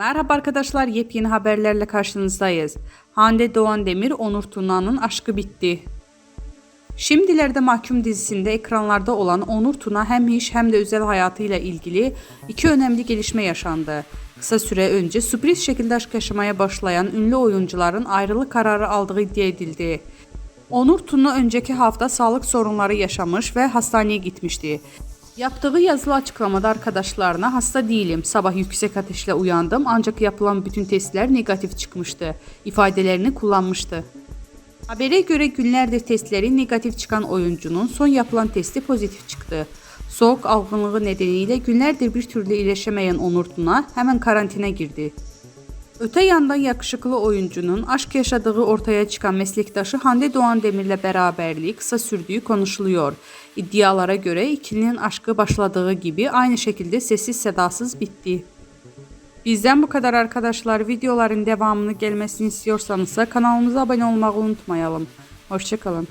Merhaba arkadaşlar, yepyeni haberlerle karşınızdayız. Hande Doğan Demir, Onur Tuna'nın aşkı bitti. Şimdilerde Mahkum dizisinde ekranlarda olan Onur Tuna hem iş hem de özel hayatıyla ilgili iki önemli gelişme yaşandı. Kısa süre önce sürpriz şekilde aşk yaşamaya başlayan ünlü oyuncuların ayrılık kararı aldığı iddia edildi. Onur Tuna önceki hafta sağlık sorunları yaşamış ve hastaneye gitmişti. Yaptığı yazılı açıklamada arkadaşlarına hasta değilim, sabah yüksek ateşle uyandım ancak yapılan bütün testler negatif çıkmıştı ifadelerini kullanmıştı. Habere göre günlerdir testleri negatif çıkan oyuncunun son yapılan testi pozitif çıktı. Soğuk algınlığı nedeniyle günlerdir bir türlü iyileşemeyen Onur Tuna hemen karantina girdi. Öte yandan yakışıklı oyuncunun aşk yaşadığı ortaya çıkan meslektaşı Hande Doğan Demir'le beraberliği kısa sürdüğü konuşuluyor. İddialara göre ikilinin aşkı başladığı gibi aynı şekilde sessiz sedasız bitti. Bizden bu kadar arkadaşlar. Videoların devamını gelmesini istiyorsanız kanalımıza abone olmayı unutmayalım. Hoşçakalın.